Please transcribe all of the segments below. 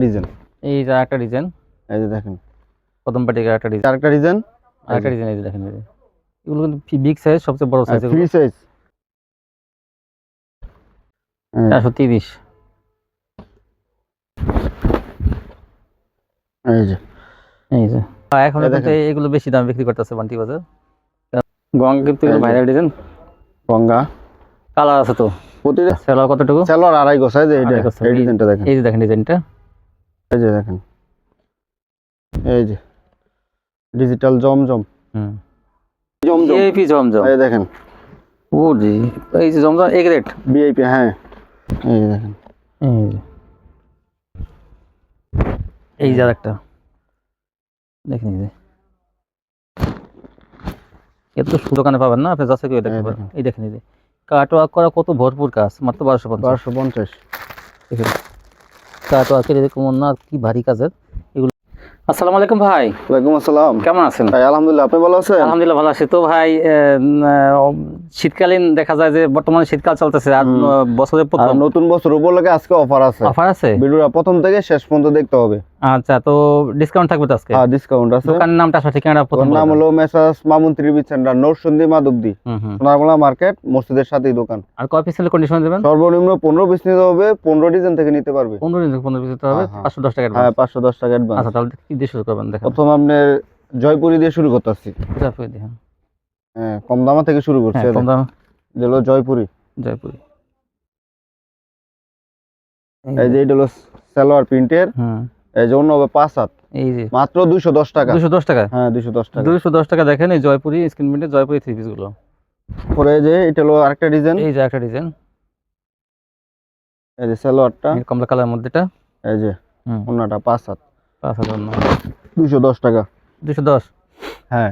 Design. এই যে একটা ডিজাইন। এই যে দেখেন। প্রথম পার্টিকে একটা ডিজাইন। আরেকটা ডিজাইন? আরেকটা ডিজাইন এই যে দেখেন এগুলো কিন্তু বিগ সাইজ সবচেয়ে বড় সাইজ ফ্রি সাইজ চারশো তিরিশ। এই যে। এই যে। এখন এগুলো বেশি দাম বিক্রি করতেছে বান্টি বাজার। গঙ্গা কিন্তু ভাইরাল ডিজাইন। গঙ্গা। কালার আছে তো। প্রতিটা সেলার কতটুকু? সেলোয়ার আড়াই গো সাইজ এইটা আড়াই গজ। size। এই ডিজাইনটা দেখেন। এই যে দেখেন ডিজাইনটা। এই যে দেখেন। এই যে ডিজিটাল জমজম। হুম। জমজম। এই পি জমজম। এই দেখেন। ও জি এই যে জমজম এক রেট ভিআইপি হ্যাঁ। এই যে দেখেন। এই যে। এই যে একটা দেখেন এই যে। এত সুন্দর দোকানে পাবেন না আপনি যাচ্ছে কেউ দেখতে এই পারেন। এই দেখেন এই যে। কাট ওয়ার্ক করা কত ভরপুর কাজ মাত্র বারোশো পঞ্চাশ। বারোশো পঞ্চাশ। কাট ওয়ার্কের এরকম না কি ভারী কাজের এগুলো আসসালামু আলাইকুম ভাই। ওয়ালাইকুম আসসালাম। কেমন আছেন? ভাই আলহামদুলিল্লাহ আপনি ভালো আছেন? আলহামদুলিল্লাহ ভালো আছি। তো ভাই শীতকালীন দেখা যায় যে বর্তমানে শীতকাল চলতেছে আর বছরের প্রথম। নতুন বছর উপলক্ষে আজকে অফার আছে। অফার আছে? ভিডিওটা প্রথম থেকে শেষ পর্যন্ত দেখতে হবে। আচ্ছা তো ডিসকাউন্ট থাকবে তো আজকে? হ্যাঁ ডিসকাউন্ট আছে। দোকানের নামটা আসলে ঠিকানাটা প্রথম নাম। হলো মেসাস মামুন ত্রিবিদ সেন্টার নরসন্দী মাধবদী। হুম হুম। মার্কেট মসজিদের সাথেই দোকান। আর কয় পিসের কন্ডিশন দেবেন? সর্বনিম্ন পনেরো পিস নিতে হবে পনেরো ডিজাইন থেকে নিতে পারবে। পনেরো দিন পনেরো পিস দিতে হবে হ্যাঁ, হ্যাঁ। পাঁচশো দশ টাকা হ্যাঁ advance। পাঁচশো দশ টাকা অ্যাডভান্স আচ্ছা তাহলে কি দিয়ে শুরু করবেন? দেখেন। প্রথম আপনার জয়পুরি দিয়ে শুরু করতেছি এটা আপনি দেখেন হ্যাঁ। কম দামা থেকে শুরু করছি হ্যাঁ কম দাম। যেগুলো জয়পুরি। জয়পুরি। এই যে এটা হলো সালোয়ার প্রিন্টের। হুম এই যে অন্য হবে পাঁচ হাত। এই যে। মাত্র দশ টাকা। দুশো দশ টাকা? হ্যাঁ দশ টাকা। দুশো দশ টাকা দেখেন এই জয়পুরি স্ক্রিন প্রিন্টের জয়পুরি থ্রি পরে যে এটা হলো আরেকটা ডিজাইন। এই যে একটা ডিজাইন। এই যে সালোয়ারটা। কমলা কালার মধ্যেটা এই যে হুম। অন্যটা পাঁচ হাত। পাঁচ দশ টাকা। দুশো দশ? হ্যাঁ।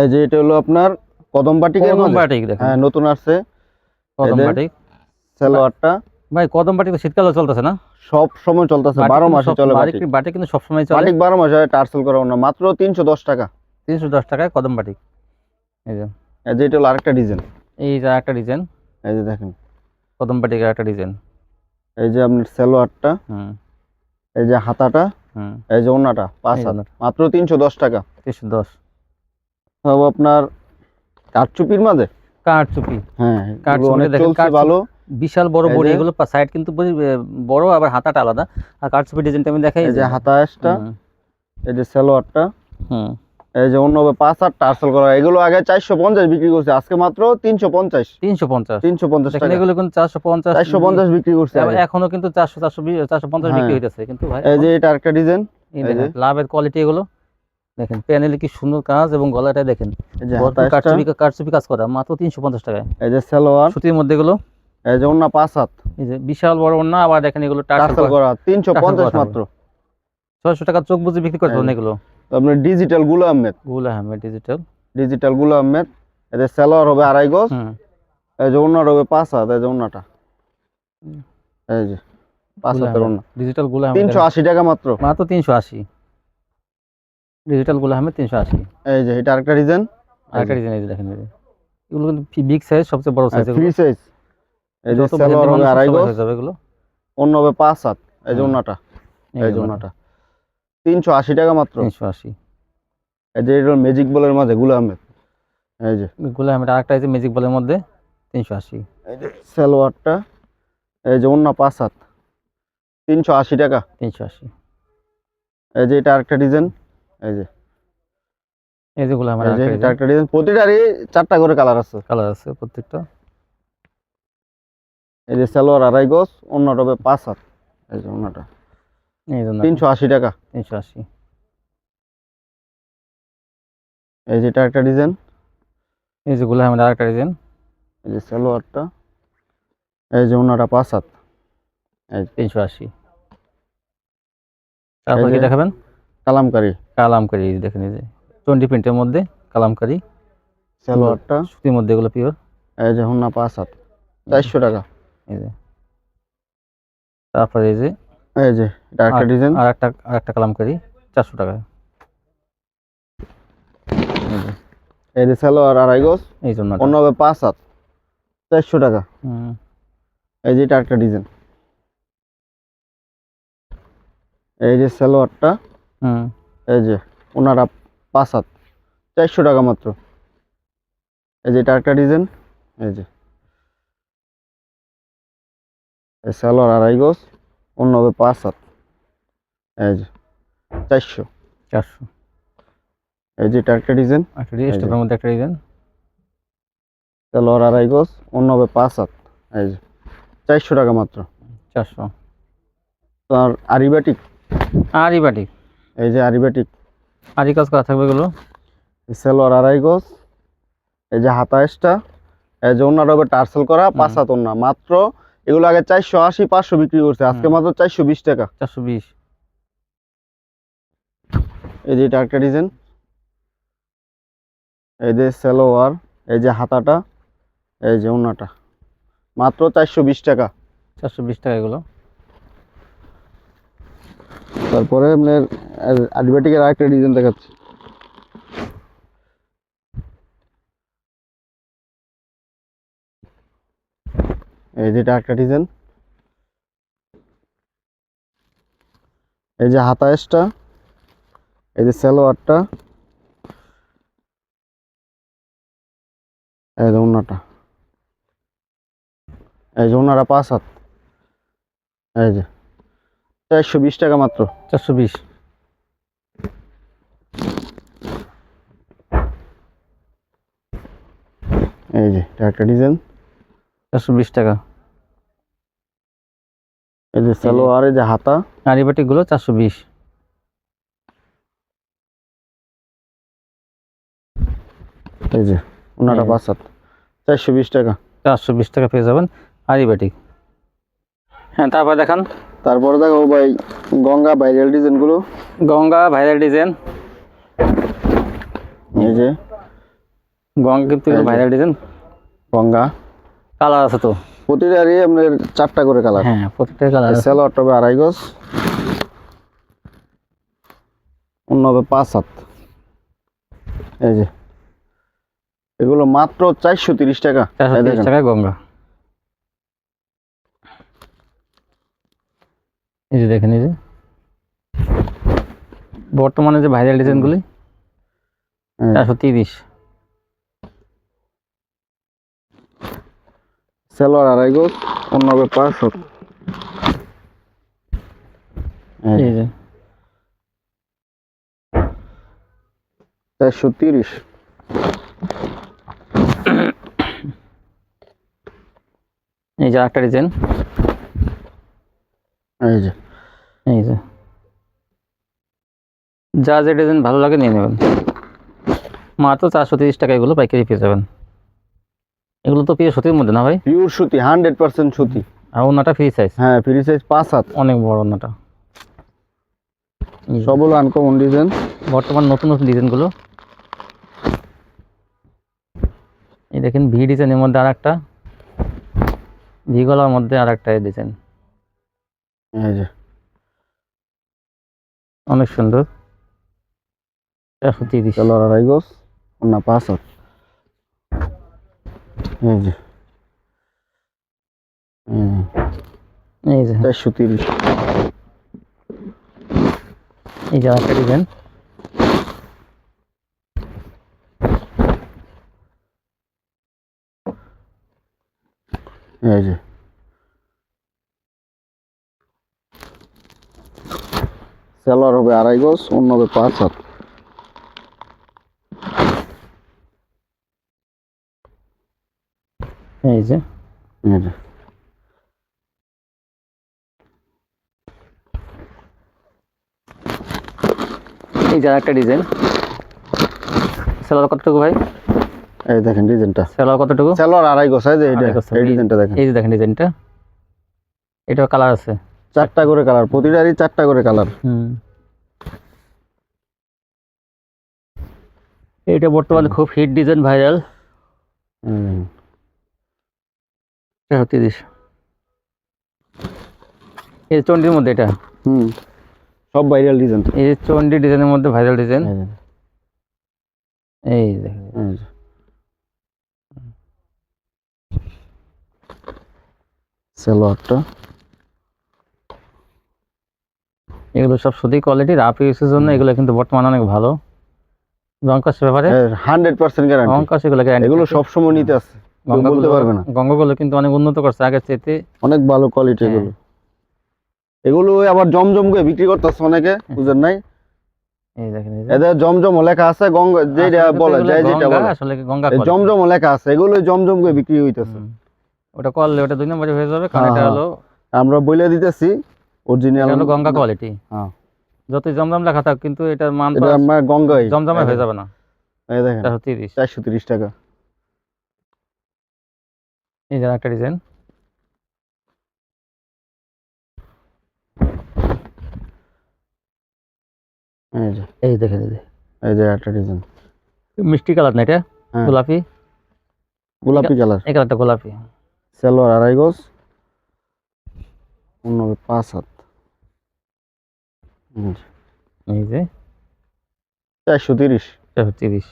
এই যে এটা হলো আপনার কদম বাটিকের কদম বাটিক দেখেন। হ্যাঁ নতুন আসছে। কদম বাটিক। সালোয়ারটা। ভাই কদম বাটিক তো শীতকালে চলতেছে না? সব সময় চলতেছে বারো মাসে চলে বাটিক বাটিক কিন্তু সবসময় চলে? বাটিক বারো মাসে টার্সেল করা না মাত্র তিনশো দশ টাকা। তিনশো দশ টাকায় কদম বাটিক এই যে। এই যে এটা হলো আরেকটা ডিজাইন। এই যে একটা ডিজাইন। এই যে দেখেন। কদম বাটিকের একটা ডিজাইন। এই যে আপনার সালোয়ারটা হুম। এই যে হাতাটা হুম। এই যে ওন্নাটা পাঁচ ওন্নাটা। মাত্র তিনশো দশ টাকা। তিনশো দশ। সব আপনার কাঠচুপির মাঝে? কাঠ চুপি হ্যাঁ কাঠচুপি চলছে কাঠচুপি। ভালো। বিশাল বড় বড়ি এগুলো সাইড কিন্তু বড় আবার হাতাটা আলাদা। আর চুপি ডিজাইনটা আমি দেখাই এই যে হাতাশটা এই যে সালোয়ারটা। হুম। এই যে অন্য হবে পাঁচ হাত টার্সেল করা। এগুলো আগে চারশো পঞ্চাশ বিক্রি করছে আজকে মাত্র তিনশো পঞ্চাশ। তিনশো পঞ্চাশ। তিনশো পঞ্চাশ এগুলো কিন্তু চারশো পঞ্চাশ চারশো পঞ্চাশ বিক্রি করছে এখনও কিন্তু চারশো চারশো চারশো পঞ্চাশ বিক্রি হ্যাঁ। হইতেছে। কিন্তু ভাই এই যে এটা আরেকটা ডিজাইন এই এই যে। লাভের কোয়ালিটি এগুলো। দেখেন প্যানেলে কি সুন্দর কাজ এবং গলাটা দেখেন। কারচুপি কাজ করা মাত্র তিনশো পঞ্চাশ টাকায়। এই যে সালোয়ার। সুতির মধ্যে এগুলো। এই যে অন্য পাঁচ হাত। এই যে বিশাল বড় না আবার দেখেন এগুলো টার্সেল করা। তিনশো টার্সেল পঞ্চাশ করা মাত্র। ছয়শো টাকা চোখ বুঝে বিক্রি করতে। এগুলো। আপনার ডিজিটালগুলো আহমেদ। গুল আহমেদ ডিজিটাল ডিজিটালগুলো আহমেদ। এদের সালোয়ার হবে আড়াই গজ। এই যে অন্যটা হবে পাঁচ হাত এই যে অন্যটা এই যে পাঁচ হাতের ডিজিটাল গুল আহমেদ। তিনশো আশি টাকা মাত্র। মাত্র তিনশো আশি। ডিজিটাল গুল আহমেদ তিনশো আশি। এই যে এটা আরেকটা ডিজাইন আরেকটা ডিজাইন এই যে দেখেন এগুলো কিন্তু বিগ সাইজ সবচেয়ে বড় সাইজ ফ্রি সাইজ এই যে যত সালোয়ার হবে আড়াই গজ। যাবে এগুলো। অন্য হবে পাঁচ হাত এই যে। অন্যটা এই এই যে তিনশো আশি টাকা মাত্র। তিনশো আশি। এই যে এটা ম্যাজিক বলের মাঝে গুলো আহমেদ এই যে। গুল আহমেদ আরেকটা আছে ম্যাজিক বলের মধ্যে তিনশো আশি। এই যে সালোয়ারটা এই যে অন্য পাঁচ হাত তিনশো আশি টাকা। তিনশো আশি। এই যে এটা আরেকটা ডিজাইন এই যে। এই এই যে এটা একটা ডিজাইন প্রতিটারই চারটা করে কালার আছে। কালার আছে প্রত্যেকটা। এই যে সালোয়ার আড়াই গজ অন্যটা হবে পাঁচ হাত। এই যে অন্যটা তিনশো আশি টাকা। তিনশো আশি। এই যে এটা একটা ডিজাইন। এই যে গুল আহমেদ আরেকটা ডিজাইন। এই যে সালোয়ারটা। এই যে অন্যটা পাঁচ হাত। তিনশো আশি। তারপর এই কি দেখাবেন? কালামকারি। কালামকারি এই যে দেখেন এই যে। টোয়েন্টি প্রিন্টের মধ্যে কালামকারি। সালোয়ারটা। সুতির মধ্যে এগুলো পিওর এই যে হন্না পাঁচ হাত। চারশো টাকা। এই তারপরে এই যে এই যে একটা ডিজাইন আর একটা আর একটা কালামকারি চারশো টাকা। এই যে এই যে সালোয়ার আড়াই গজ। এই জন্য অন্য হবে পাঁচ হাত। চারশো টাকা। এই যে এটা একটা ডিজাইন। এই যে সালোয়ারটা হুম। এই যে ওনারা পাঁচ হাত। চারশো টাকা মাত্র। এই যে এটা একটা ডিজাইন। এই যে। সালোয়ার আড়াই গোছ অন্য হবে পাঁচ হাত। এই যে চারশো। চারশো। এই যে এটা একটা ডিজাইন। একটা যে। স্টোভের মধ্যে একটা ডিজাইন। সালোয়ার আড়াই গোছ অন্য হবে পাঁচ হাত। এই যে চারশো টাকা মাত্র। চারশো। আর আরিবাটিক আরিবাটিক এই যে আরিবাটিক আরি কাজ করা থাকবে এগুলো? সালোয়ার আড়াই গোছ এই যে হাতাইশটা এই যে অন্যটা হবে টার্সেল করা পাঁচ হাত অন্য। মাত্র এগুলো আগে চারশো আশি পাঁচশো বিক্রি করছে। আজকে মাত্র চারশো বিশ টাকা। চারশো বিশ। এই যে এটা একটা ডিজাইন। এই যে সালোয়ার এই যে হাতাটা এই যে অন্যটা মাত্র চারশো বিশ টাকা। চারশো বিশ টাকা এগুলো। তারপরে আপনার আদিবাটিকের আরেকটা ডিজাইন দেখাচ্ছি। এই যেটা একটা ডিজাইন। এই যে হাতায়েসটা এই যে সালোয়ারটা এই যে ওনাটা এই যে ওনারা পাঁচ হাত। এই যে চারশো বিশ টাকা মাত্র। চারশো বিশ। এই যে একটা ডিজাইন। চারশো বিশ টাকা। এই যে সালোয়ার এই যে হাতা। বাটিগুলো চারশো বিশ। এই যে ওনাটা পাঁচ হাত। চারশো বিশ টাকা। চারশো বিশ টাকা পেয়ে যাবেন আরি বাটিক। হ্যাঁ তারপর দেখান। তারপরে দেখো ভাই গঙ্গা ভাইরাল ডিজাইনগুলো। Ganga viral design. এই যে। গঙ্গা কিন্তু ভাইরাল ডিজাইন। গঙ্গা। কালার আছে তো। প্রতিটারই আপনার চারটা করে কালার। হ্যাঁ প্রত্যেকটা কালার আছে। সালোয়ারটা হবে আড়াই গজ। অন্য হবে পাঁচ হাত এই যে। এগুলো মাত্র চারশো তিরিশ টাকা। টাকায় গঙ্গা। এই যে দেখেন এই যে। বর্তমানে যে ভাইরাল ডিজাইনগুলি। চারশো তিরিশ। সালোয়ার আড়াই গজ অন্য হবে পাঁচ হাত চারশো তিরিশ। এই যে একটা ডিজাইন। এই যে। এই যে। যা যে ডিজাইন ভালো লাগে নিয়ে নেবেন। মাত্র চারশো তিরিশ টাকা এগুলো পাইকারি পেয়ে যাবেন। এগুলো তো পেয়ে সত্যির মধ্যে না ভাই? পিওর সুতি হান্ড্রেড পার্সেন্ট সুতি। আর ওনাটা ফ্রি সাইজ হ্যাঁ ফ্রি সাইজ পাঁচ হাত। অনেক বড় ওনাটা সবগুলো আনকমন ডিজাইন বর্তমান নতুন নতুন ডিজাইনগুলো এই দেখেন ভি ডিজাইনের মধ্যে আর একটা ভি গলার মধ্যে আর একটা ডিজাইন এই যে। অনেক সুন্দর। তিরিশ সালোয়ার আড়াই গজ অন্য পাঁচ হাত। এই যে। চারশো তিরিশ এই যে আর একটা ডিজাইন। এই যে। সালোয়ার হবে আড়াই গজ অন্য হবে পাঁচ হাত। এই যে এই যে। একটা ডিজাইন। সেলার কতটুকু ভাই? এই দেখেন ডিজাইনটা। সেলার কতটুকু? সালোয়ার আড়াই গজ এই যে এই ডিজাইনটা দেখেন। এই যে দেখেন ডিজাইনটা। এটাও কালার আছে। চারটা করে কালার প্রতিটারই চারটা করে কালার। হুম। এটা বর্তমানে খুব হিট ডিজাইন ভাইরাল চারশো তিরিশ। এই চন্ডির মধ্যে এটা? হুম। সব ভাইরাল ডিজাইন এই চন্ডি ডিজাইনের মধ্যে ভাইরাল ডিজাইন এই দেখেন সালোয়ারটা এগুলো সব সুতি কোয়ালিটি রাফ ইউজের জন্য এগুলো কিন্তু বর্তমানে অনেক ভালো। রংকাশের ব্যাপারে? হান্ড্রেড পার্সেন্ট গ্যারান্টি রংকাশ এগুলো গ্যারান্টি এগুলো সবসময় নিতে আছে। বলতে পারবে না। গঙ্গাগুলো কিন্তু অনেক উন্নত করছে আগের চাইতে। অনেক ভালো কোয়ালিটি হ্যাঁ। এগুলো। এগুলো আবার জমজম করে বিক্রি করতেছে অনেকে বুঝেন নাই। এদের জমজম লেখা আছে গঙ্গা যেটা কিন্তু বলে এগুলো যেটা বলে। আসলে গঙ্গা জমজম লেখা আছে এগুলো জমজম করে বিক্রি হইতেছে। ওটা করলে ওটা দুই নম্বরে হয়ে যাবে কারণ হ্যাঁ, এটা হ্যাঁ। হলো আমরা বলে দিতেছি অরিজিনাল হলো গঙ্গা কোয়ালিটি হ্যাঁ। যতই জমজম লেখা থাক কিন্তু এটার মান এটা গঙ্গাই। জমজমে হয়ে যাবে না। এই দেখেন চারশো তিরিশ। চারশো তিরিশ টাকা। এই যে একটা ডিজাইন এই যে। এই দেখেন এই যে। এই যে একটা ডিজাইন মিষ্টি কালার না এটা? হ্যাঁ। গোলাপি? গোলাপি কালার এই কালারটা গোলাপি। সালোয়ার আড়াই গজ। অন্য পাঁচ হাত। এই যে, এই যে। চারশো তিরিশ। চারশো তিরিশ।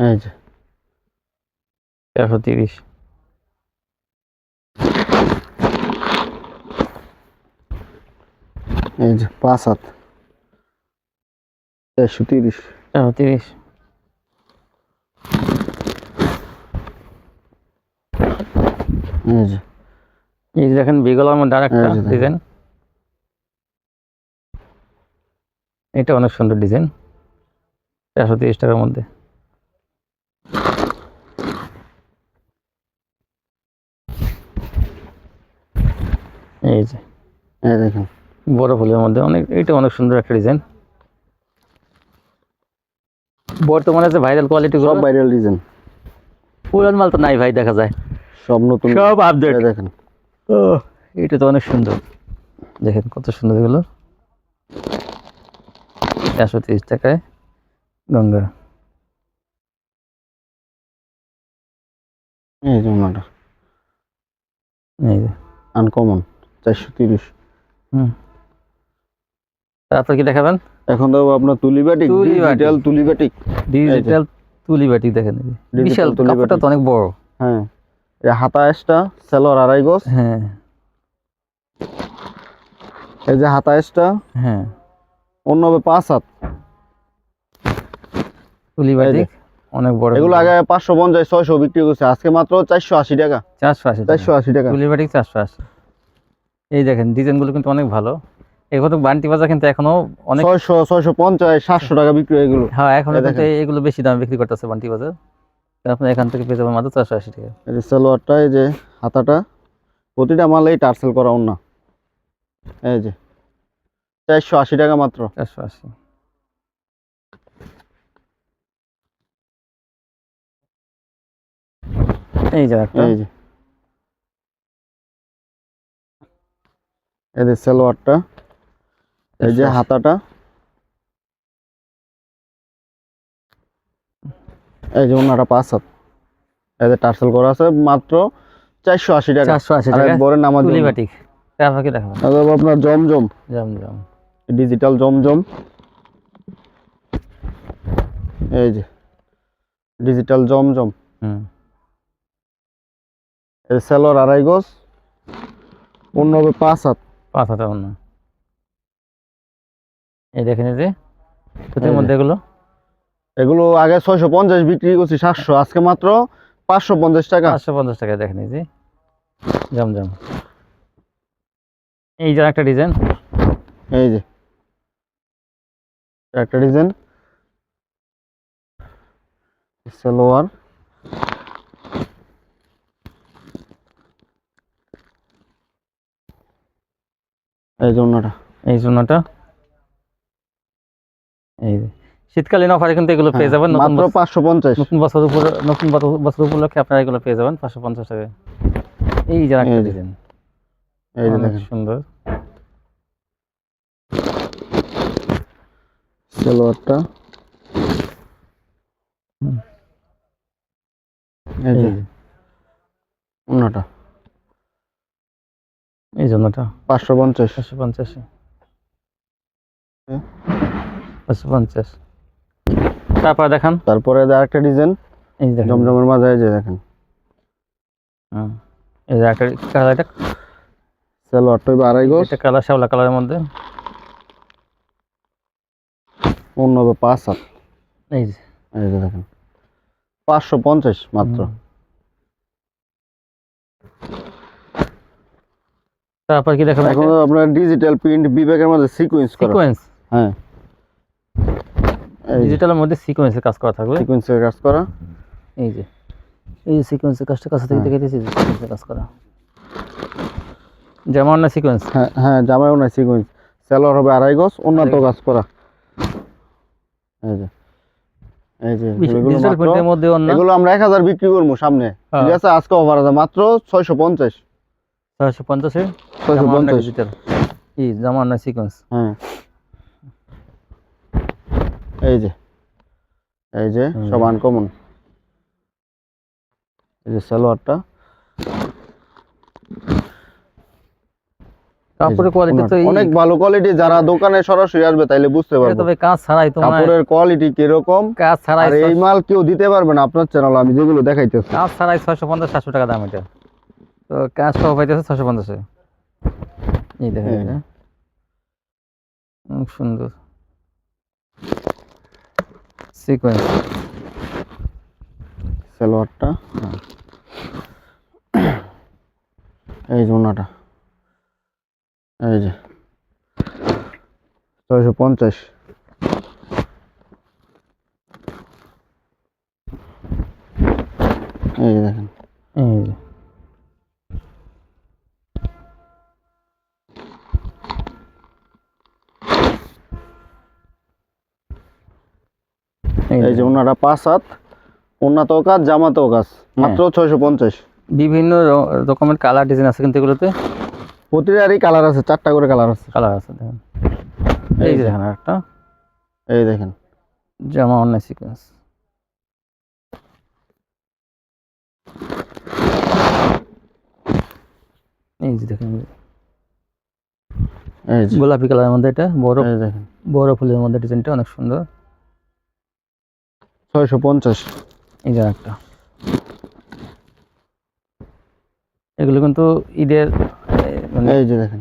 এই যে। চারশো তিরিশ। এই যে পাঁচ হাত। চারশো তিরিশ। চারশো তিরিশ। এই যে। এই দেখেন বিগলার মধ্যে আর একটা। ডিজাইন। এটা অনেক সুন্দর ডিজাইন। চারশো তিরিশ টাকার মধ্যে। এই যে এই দেখেন বড় ফুলের মধ্যে অনেক এটা অনেক সুন্দর একটা ডিজাইন। বর্তমানে যে ভাইরাল কোয়ালিটি সব ভাইরাল ডিজাইন পুরান মাল তো নাই ভাই দেখা যায়। সব নতুন। সব আপডেট দেখেন। ও এটা তো অনেক সুন্দর। দেখেন কত সুন্দর এগুলো। চারশো তিরিশ টাকায় গঙ্গা। এই যে আনকমন চারশো তিরিশ। হুম। তারপর কি দেখাবেন? এখন আপনার তুলিবাটিক। ডিজিটাল তুলিবাটিক ডিজিটাল দেখেন বিশাল তুলি কাপড়টা তো অনেক বড়। হ্যাঁ। এসটা আড়াই গজ। হ্যাঁ। এই যে হাতা হ্যাঁ। অন্য হবে পাঁচ হাত। তুলি বাটি অনেক বড়। এগুলো আগে পাঁচশো পঞ্চাশ ছয়শো বিক্রি করছে। আজকে মাত্র চারশো আশি টাকা। চারশো আশি চারশো আশি টাকা। তুলি বাটি চারশো আশি। এই দেখেন ডিজাইনগুলো কিন্তু অনেক ভালো। এগুলো বান্টি বাজার কিন্তু এখনও অনেক ছয়শো ছয়শো পঞ্চাশ সাতশো টাকা বিক্রি হয় এগুলো। হ্যাঁ এখন এই কিন্তু এগুলো বেশি দামে বিক্রি করতেছে বান্টি বাজার। আপনি এখান থেকে পেয়ে যাবেন মাত্র চারশো আশি টাকা। এই যে সালোয়ারটা এই যে হাতাটা প্রতিটা মালেই টার্সেল করা অন্য এই যে চারশো আশি টাকা মাত্র। চারশো আশি। এই যে এই যে। এই যে সালোয়ারটা এই যে হাতাটা। এই যে ওনাটা পাঁচ হাত। এই যে টার্সেল করা আছে মাত্র চারশো আশি টাকা। চারশো আশি টাকা বরের নামাজ তুলি বাটি তারপর কি দেখাবেন আপনার জমজম। জাম জাম ডিজিটাল জমজম। এই যে ডিজিটাল জমজম। হুম। এই সেলর আড়াই গজ। অন্য হবে পাঁচ হাত। পাঁচ হাজার অন্য। এই দেখেন যে সুতির মধ্যে এগুলো। এগুলো আগে ছয়শো পঞ্চাশ বিক্রি করছি সাতশো আজকে মাত্র পাঁচশো পঞ্চাশ টাকা। পাঁচশো পঞ্চাশ টাকা দেখেন যে। জাম জাম। এই যে একটা ডিজাইন। এই যে। একটা ডিজাইন। সালোয়ার। এই জন্যটা এই জন্যটা এই শীতকালীন অফারে কিন্তু এগুলো পেয়ে যাবেন। হ্যাঁ, মাত্র বছর- পাঁচশো পঞ্চাশ। নতুন বছর উপর নতুন বছর- উপলক্ষে আপনারা এগুলো পেয়ে যাবেন পাঁচশো পঞ্চাশ টাকায়। এই যে যে, ডিজাইন এই যে দেখেন। সুন্দর। সালোয়ারটা। এই যে, অন্যটা। এই জন্যটা পাঁচশো পঞ্চাশ। পাঁচশো পঞ্চাশে। হুম। পাঁচশো পঞ্চাশ। তারপর দেখান। তারপরে আরেকটা ডিজাইন এই জমজমের মাঝে এই যে দেখেন। হুম। এই যে একটা কালার এটা? সালোয়ারটা হইবে আড়াই গজ। এটা কালার শ্যাওলা কালারের মধ্যে? অন্য হবে পাঁচ হাত। এই যে। এই যে দেখেন। পাঁচশো পঞ্চাশ মাত্র। তারপর কি দেখাবেন এখন আপনার ডিজিটাল প্রিন্ট বিবেকের মধ্যে সিকোয়েন্স করা। সিকোয়েন্স হ্যাঁ। ডিজিটালের মধ্যে সিকোয়েন্সের কাজ করা থাকবে। সিকোয়েন্সের কাজ করা। এই যে এই যে সিকোয়েন্সের কাজটা কাছে থেকে। দেখে দিয়েছি সিকোয়েন্সের কাজ করা। যেমন না সিকোয়েন্স হ্যাঁ হ্যাঁ জামাইও নাই সিকোয়েন্স সালোয়ার হবে আড়াই গজ উন্নত কাজ করা। এই যে এই যে এগুলো আমরা এক হাজার বিক্রি করব সামনে। হ্যাঁ। ঠিক আছে আজকে অফার আছে মাত্র ছয়শো পঞ্চাশ। ছয়শো পঞ্চাশে ছয়শো পঞ্চাশ। এই যেমন সিকোয়েন্স হ্যাঁ। এই যে এই যে সব আনকমন এই যে সালোয়ারটা। কাপড়ের কোয়ালিটি তো অনেক ভালো কোয়ালিটি যারা দোকানে সরাসরি আসবে তাইলে বুঝতে পারবে। তবে কাজ ছাড়াই তো কাপড়ের কোয়ালিটি কীরকম কাজ ছাড়াই এই মাল কেউ দিতে পারবে না। আপনার চ্যানেল আমি যেগুলো দেখাইতেছি। কাজ ছাড়াই ছয়শো পঞ্চাশ সাতশো টাকা দাম এটা। তো কাজ সহ পাইতেছে ছশো পঞ্চাশে। এই হ্যাঁ। এটা। অনেক সুন্দর। সিকোয়েন্স সালোয়ারটা। এই যে ওনাটা। এই যে। ছয়শো পঞ্চাশ। এই দেখেন। এই যে। যে ওনাটা পাঁচ হাত ওনাতেও কাজ জামাতেও কাজ মাত্র ছয়শো পঞ্চাশ। বিভিন্ন রকমের কালার ডিজাইন আছে কিন্তু এগুলোতে? প্রতিটারই কালার আছে চারটা করে কালার আছে। কালার আছে দেখেন। এই দেখেন একটা এই দেখেন। জামা অন্যায় সিকোয়েন্স এই যে দেখেন। গোলাপি কালারের মধ্যে এটা বড় এই দেখেন। বড় ফুলের মধ্যে ডিজাইনটা অনেক সুন্দর। ছয়শো পঞ্চাশ। এই যে একটা। এগুলো কিন্তু ঈদের মানে এই যে দেখেন।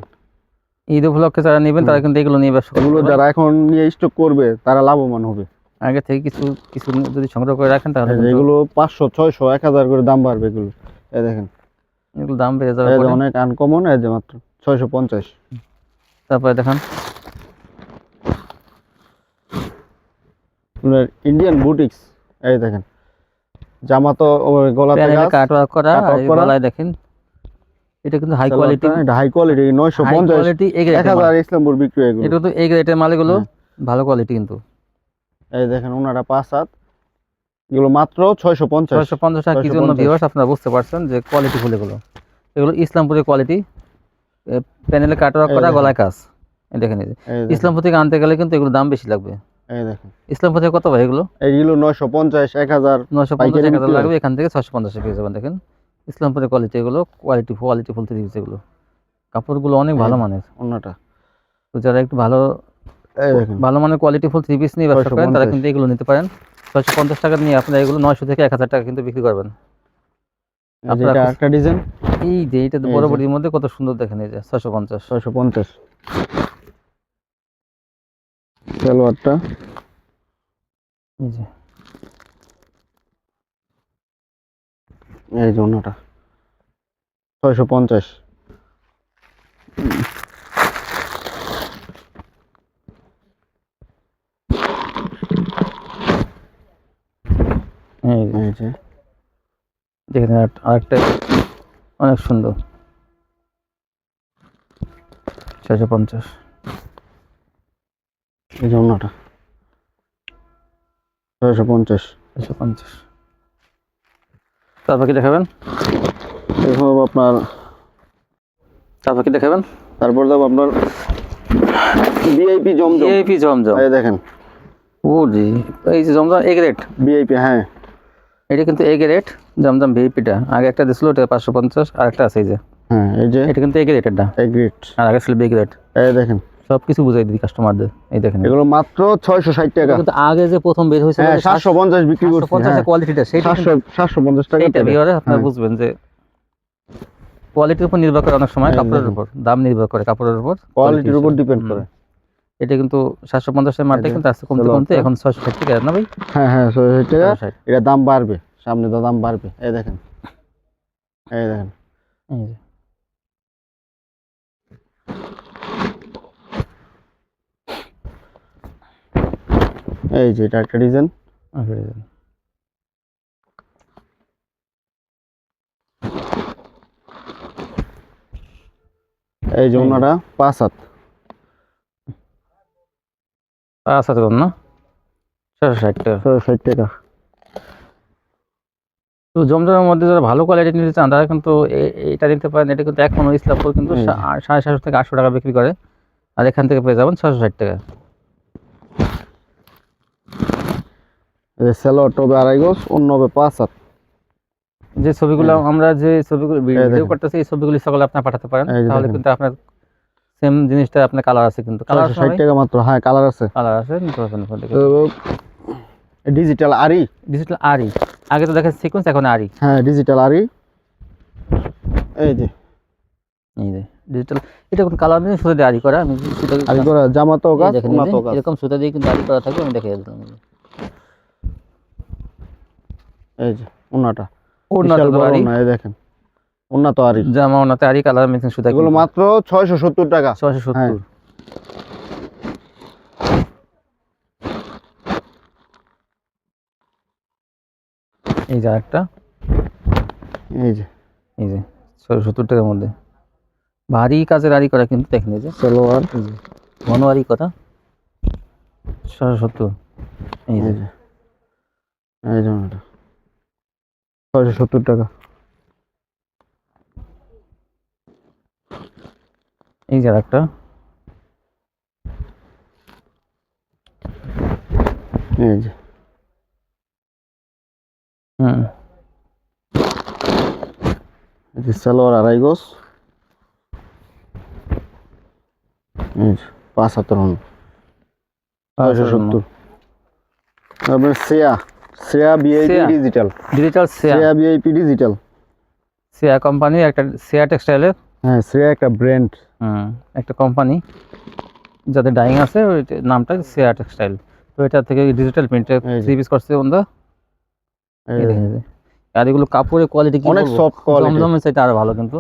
ঈদ উপলক্ষে যারা নেবেন তারা কিন্তু এগুলো নিয়ে ব্যবসা এগুলো যারা এখন নিয়ে স্টক করবে তারা লাভবান হবে। আগে থেকে কিছু কিছু যদি সংগ্রহ করে রাখেন তাহলে এগুলো পাঁচশো ছয়শো এক হাজার করে দাম বাড়বে এগুলো। এই দেখেন। এগুলো দাম বেড়ে যাবে। অনেক আনকমন এই যে মাত্র ছয়শো পঞ্চাশ। তারপরে দেখান ইন্ডিয়ান বুটিক্স এই দেখেন। জামা তো গলাতে কাট ওয়ার্ক করা এই গলায় দেখেন। এটা কিন্তু হাই কোয়ালিটি এটা হাই কোয়ালিটি নয়শো হাই পঞ্চাশ কোয়ালিটি এ এক গ্রেডের হাজার ইসলামপুর বিক্রি এগুলো এটা তো এ গ্রেডের মাল এগুলো হ্যাঁ। ভালো কোয়ালিটি কিন্তু। এই দেখেন ওনারা পাঁচ হাত। এগুলো মাত্র ছয়শো পঞ্চাশ। ছয়শো পঞ্চাশ টাকা কি জন্য ভিউয়ার্স আপনারা বুঝতে পারছেন যে কোয়ালিটি ফুল এগুলো। এগুলো ইসলামপুরের কোয়ালিটি প্যানেলে কাট ওয়ার্ক করা গলায় কাজ। দেখেন এই এই দেখেন, ইসলামপুর থেকে আনতে গেলে কিন্তু এগুলো দাম বেশি লাগবে। এই দেখেন। থেকে কত ভাই এগুলো? এইগুলো নয়শো পঞ্চাশ এক হাজার। নশো পঞ্চাশ এক হাজার লাগবে এখান থেকে ছশো পঞ্চাশে পেয়ে যাবেন দেখেন। ইসলামপুরের কোয়ালিটি এগুলো কোয়ালিটি কোয়ালিটি ফুল থ্রি এগুলো। কাপড়গুলো অনেক ভালো মানের। ওনাটা তো যারা একটু ভালো ভালো মানের কোয়ালিটি ফুল থ্রি পিস নিয়ে ব্যবসা করেন তারা কিন্তু এগুলো নিতে পারেন। ছয়শো পঞ্চাশ টাকা নিয়ে আপনারা এগুলো নয়শো থেকে এক হাজার টাকা কিন্তু বিক্রি করবেন। এই যে এটা একটা ডিজাইন এই যে এটা তো এই বড় বড়ির মধ্যে কত সুন্দর দেখেন এই যে ছয়শো পঞ্চাশ। ছয়শো পঞ্চাশ। সালোয়ারটা এই যে। এই যে ওনাটা ছয়শো পঞ্চাশ। এই যে। এই যে। দেখেন আর- আরেকটা অনেক সুন্দর। ছয়শো পঞ্চাশ। এই ওনাটা ছয়শো পঞ্চাশ। ছয়শো পঞ্চাশ। তারপর কি দেখাবেন? এরকম আপনার তারপর কি দেখাবেন? তারপর দেবো আপনার ভিআইপি জমজম। ভিআইপি জমজম। এই দেখেন। ও জি এই যে জমজম এগ রেট ভিআইপি হ্যাঁ। এটা কিন্তু এগ রেট জমজম ভিআইপিটা। আগে একটা দিছিল ওটা পাঁচশো পঞ্চাশ আর একটা আছে এই যে। হ্যাঁ এই যে এটা কিন্তু এগ রেটেরটা এগ্রিট আর আগে ছিল বিগ রেট এই দেখেন। সব কিছু বুঝাই দিই কাস্টমারদের এই দেখেন। এগুলো মাত্র ছয়শো ষাট টাকা। কিন্তু আগে যে প্রথম বের হয়েছিল হ্যাঁ সাতশো পঞ্চাশ বিক্রি করছি। পঞ্চাশের কোয়ালিটিটা সেইটা সাতশো সাতশো টাকা এইটা বিয়ারে আপনারা হ্যাঁ। বুঝবেন যে কোয়ালিটির উপর নির্ভর করে অনেক সময় কাপড়ের উপর দাম নির্ভর করে কাপড়ের উপর কোয়ালিটির উপর ডিপেন্ড করে। এটা কিন্তু সাতশো পঞ্চাশের মালটা এই যে, কিন্তু আস্তে কমতে কমতে এখন ছয়শো ষাট টাকা না ভাই? হ্যাঁ হ্যাঁ ছয়শো ষাট টাকা। এটা দাম বাড়বে সামনে তো দাম বাড়বে। এই দেখেন। এই দেখেন। এই যে। এটা একটা ডিজাইন। আচ্ছা, এই যে। এই যে ওনাটা পাঁচ হাত। পাঁচ কম না? ছয়শো ষাট টাকা। ছয়শো ষাট টাকা। তো জমজমের মধ্যে যারা ভালো কোয়ালিটি নিতে চান তারা কিন্তু এটা নিতে পারেন। এটা কিন্তু এখনও ইসলামপুর কিন্তু সাড়ে সাতশো থেকে আটশো টাকা বিক্রি করে। আর এখান থেকে পেয়ে যাবেন ছয়শো ষাট টাকা এই যে সেলোয়ার টবে আড়াই গোছ অন্য হবে পাঁচ হাত। যে ছবিগুলো আমরা যে ছবিগুলো ভিডিও করতেছি এই ছবিগুলি সকলে আপনি পাঠাতে পারেন। তাহলে কিন্তু আপনার সেম জিনিসটা আপনার কালার আছে কিন্তু। কালার টাকা মাত্র। হ্যাঁ কালার আছে। কালার আছে নিতে পারবেন ডিজিটাল আরি ডিজিটাল আরি আগে তো দেখেন সিকোয়েন্স এখন আরি হ্যাঁ ডিজিটাল আরি এই যে। এই যে ডিজিটাল এটা কোন কালার নেই সুতা দিয়ে আরি করা। আমি আরি করা যে, কাজ এরকম সুতা দিয়ে কিন্তু আরি করা থাকবে। আমি দেখে দিলাম। এই যে। ওনাটা দেখেন। ওনা তো আরি জামা আরি কালার মেশিন সুতা এগুলো মাত্র ছয়শো সত্তর টাকা। ছয়শো হ্যাঁ। সত্তর এই যে একটা এই যে। এই যে ছয়শো সত্তর টাকার মধ্যে। ভারী কাজের আরি করা কিন্তু দেখেন এই যে। সালোয়ার। ঘন আরি করা। ছয়শো সত্তর। এই এই যে। এই যে ছয়শো সত্তর টাকা। এই যে একটা এই যে। হুম। সালোয়ার আড়াই গোছ এই পাঁচ হাতের হন ছয়শো সত্তর। তারপরে Shreya Shreya BIP digital digital Shreya. BIP digital share company একটা শেয়ার টেক্সটাইলের হ্যাঁ শ্রেয়া একটা ব্র্যান্ড হুম একটা কোম্পানি যাদের ডাইং আছে ওই নামটা শেয়ার টেক্সটাইল তো এটা থেকে ডিজিটাল প্রিন্টের এই থ্রি পিস করছে বন্ধু। আর এগুলো কাপড়ের কোয়ালিটি অনেক soft quality। জমজমের চাইতে আরও ভালো কিন্তু।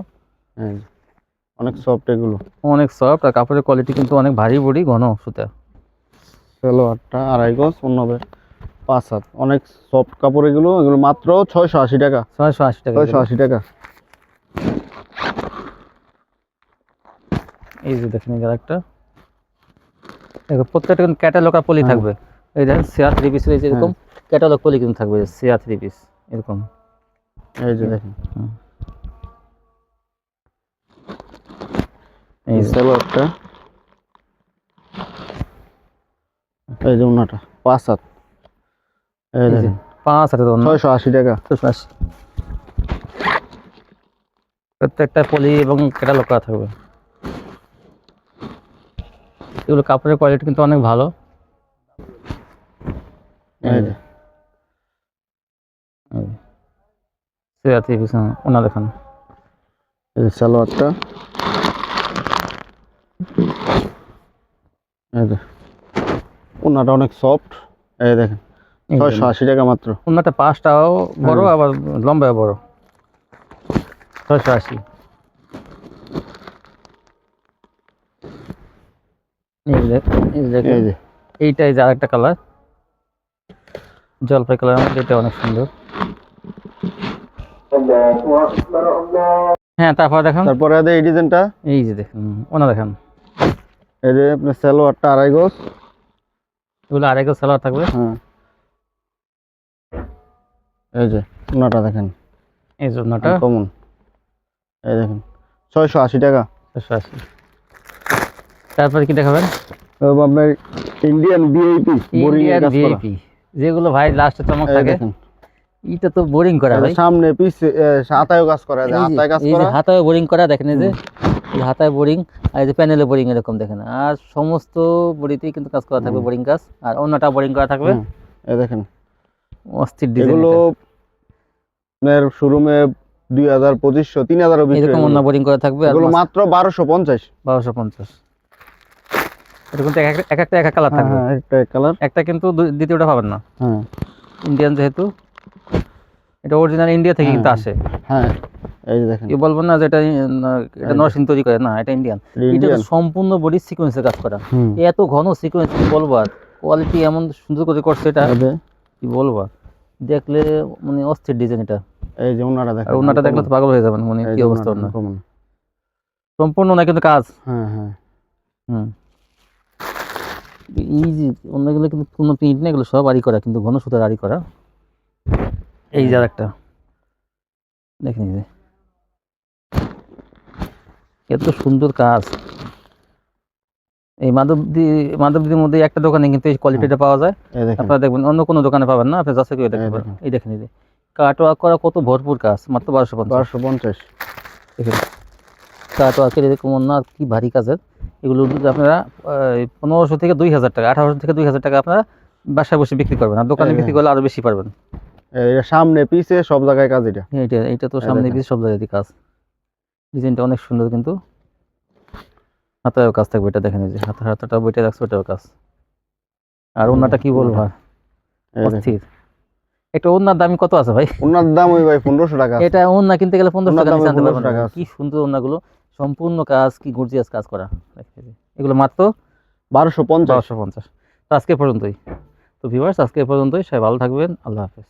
অনেক সফট এগুলো। অনেক সফট আর কাপড়ের কোয়ালিটি কিন্তু অনেক ভারী বড়ি ঘন সুতা। সালোয়ারটা আড়াই গজ অন্য পাঁচ হাত। অনেক সফট কাপড় এগুলো এগুলো মাত্র ছয়শো আশি টাকা। ছয়শো আশি টাকা ছয়শো আশি টাকা। এই যে দেখেন যে একটা দেখো প্রত্যেকটা কিন্তু ক্যাটালগ আর পলি হ্যাঁ। থাকবে। এই দেখেন শেয়ার থ্রি পিস এই যে এরকম ক্যাটালগ পলি কিন্তু থাকবে শেয়ার থ্রি পিস এরকম। এই যে দেখেন। এই এই সালোয়ারটা এই যে ওনাটা পাঁচ হাত। পাঁচ হাতে ছয়শো আশি টাকা। প্রত্যেকটা পলি এবং ক্যাটালগ করা থাকবে। এগুলো কাপড়ের কোয়ালিটি কিন্তু অনেক ভালো। থ্রি পিস ওনা দেখান। সালোয়ারটা। ওনাটা অনেক সফট এই দেখেন। ছয়শো আশি টাকা মাত্র। ওনাটা পাঁচটাও বড় হ্যাঁ। আবার লম্বাও বড়। ছয়শো আশি। এইটাই যে আরেকটা কালার জলপাই কালার মধ্যে এটা অনেক সুন্দর। হ্যাঁ তারপর দেখেন। তারপরে এই ডিজাইনটা। এই যে দেখেন ওনা দেখেন। এই যে আপনার সালোয়ারটা আড়াই গজ। এগুলো আরেকটা সালোয়ার থাকবে। হ্যাঁ। এই যে ওনাটা দেখেন। এই যে ওনাটা কমন। এই দেখেন ছয়শো আশি টাকা। ছয়শো আশি। তারপরে কি দেখাবেন? আপনার ইন্ডিয়ান ইন্ডিয়ান ভিআইপি যেগুলো ভাই লাস্টে চমক থাকে। এটা তো বোরিং করা ভাই। সামনে পিছে হাতায়ও কাজ করা যায় হাতায় কাজ করা। হাতায় বোরিং করা দেখেন এই যে। হাতায় বোরিং আর এই যে প্যানেলে বোরিং এরকম দেখেন। আর সমস্ত বডিতেই কিন্তু কাজ করা থাকবে বোরিং কাজ। আর অন্যটা বোরিং করা থাকবে। এই দেখেন অস্থির ডিজাইন এগুলো আপনার শোরুমে দুই হাজার পঁচিশশো তিন হাজারও এরকম অন্য। বোরিং করা থাকবে এগুলো মাত্র বারোশো পঞ্চাশ। বারোশো পঞ্চাশ। এটা কিন্তু এক এক- এক একটা এক এক কালার থাকবে। হ্যাঁ একটা কালার একটা কিন্তু দ্বিতীয়টা পাবেন না। হ্যাঁ। ইন্ডিয়ান যেহেতু এটা অরিজিনাল ইন্ডিয়া থেকে কিন্তু হ্যাঁ, আসে। হ্যাঁ এই যে দেখেন। কি বলব না যে এটা এটা নরসিং তৈরি করে না এটা ইন্ডিয়ান এটা এটা সম্পূর্ণ বডি সিকোয়েন্সে কাজ করা। এত ঘন সিকোয়েন্স কি বলব আর? কোয়ালিটি এমন সুন্দর করে করছে এটা। কি বলব আর। দেখলে মানে অস্থির ডিজাইন এটা। এই যে ওনারা দেখেন ওনাটা দেখলে তো পাগল হয়ে যাবেন মানে কি অবস্থা ওনাটা ওনার সম্পূর্ণ না কিন্তু কাজ? হ্যাঁ হ্যাঁ। হুম। যে অন্যগুলো কিন্তু কোনো প্রিন্ট নেই এগুলো সব আড়ি করা কিন্তু ঘন সুতার আড়ি করা। এই যে একটা দেখেন এত সুন্দর কাজ। এই মাধবদি মাধবদির মধ্যে একটা দোকানে কিন্তু এই কোয়ালিটিটা পাওয়া যায়। আপনারা দেখবেন অন্য কোনো দোকানে পাবেন না আপনি যাচাই করে দেখতে পারেন এই দেখেন এই যে। কাট ওয়ার্ক করা কত ভরপুর কাজ মাত্র বারোশো পঞ্চাশ। বারোশো পঞ্চাশ। দেখেন কাট ওয়ার্কের এরকম অন্য আর কি ভারী কাজের। এগুলো আপনারা পনেরোশো থেকে দুই হাজার টাকা আঠারোশো থেকে দুই হাজার টাকা আপনারা বাসায় বসে বিক্রি করবেন। আর দোকানে বিক্রি করলে আরও বেশি পারবেন। এটা সামনে পিছে সব জায়গায় কাজ এটা। এটা এইটা তো সামনে। পিছে সব জায়গায় কাজ। ডিজাইনটা অনেক সুন্দর কিন্তু। হাতায়ও কাজ থাকবে এটা দেখেন যে হাতা হাতাটা বইটা রাখছে ওটাও কাজ। আর ওনাটা কি বলব অস্থির। একটা ওনার দামি কত আছে ভাই? ওনার দাম ওই ভাই পনেরোশো টাকা। এটা ওন্না কিনতে গেলে পনেরোশো টাকা নিচে আনতে 1500 পারবেন। টাকা কি সুন্দর ওন্নাগুলো। সম্পূর্ণ কাজ কি গর্জিয়াস কাজ করা। এগুলো মাত্র বারোশো পঞ্চাশ। বারোশো পঞ্চাশ। তো আজকে পর্যন্তই। তো ভিউয়ার্স আজকে পর্যন্তই। সবাই ভালো থাকবেন। আল্লাহ হাফেজ।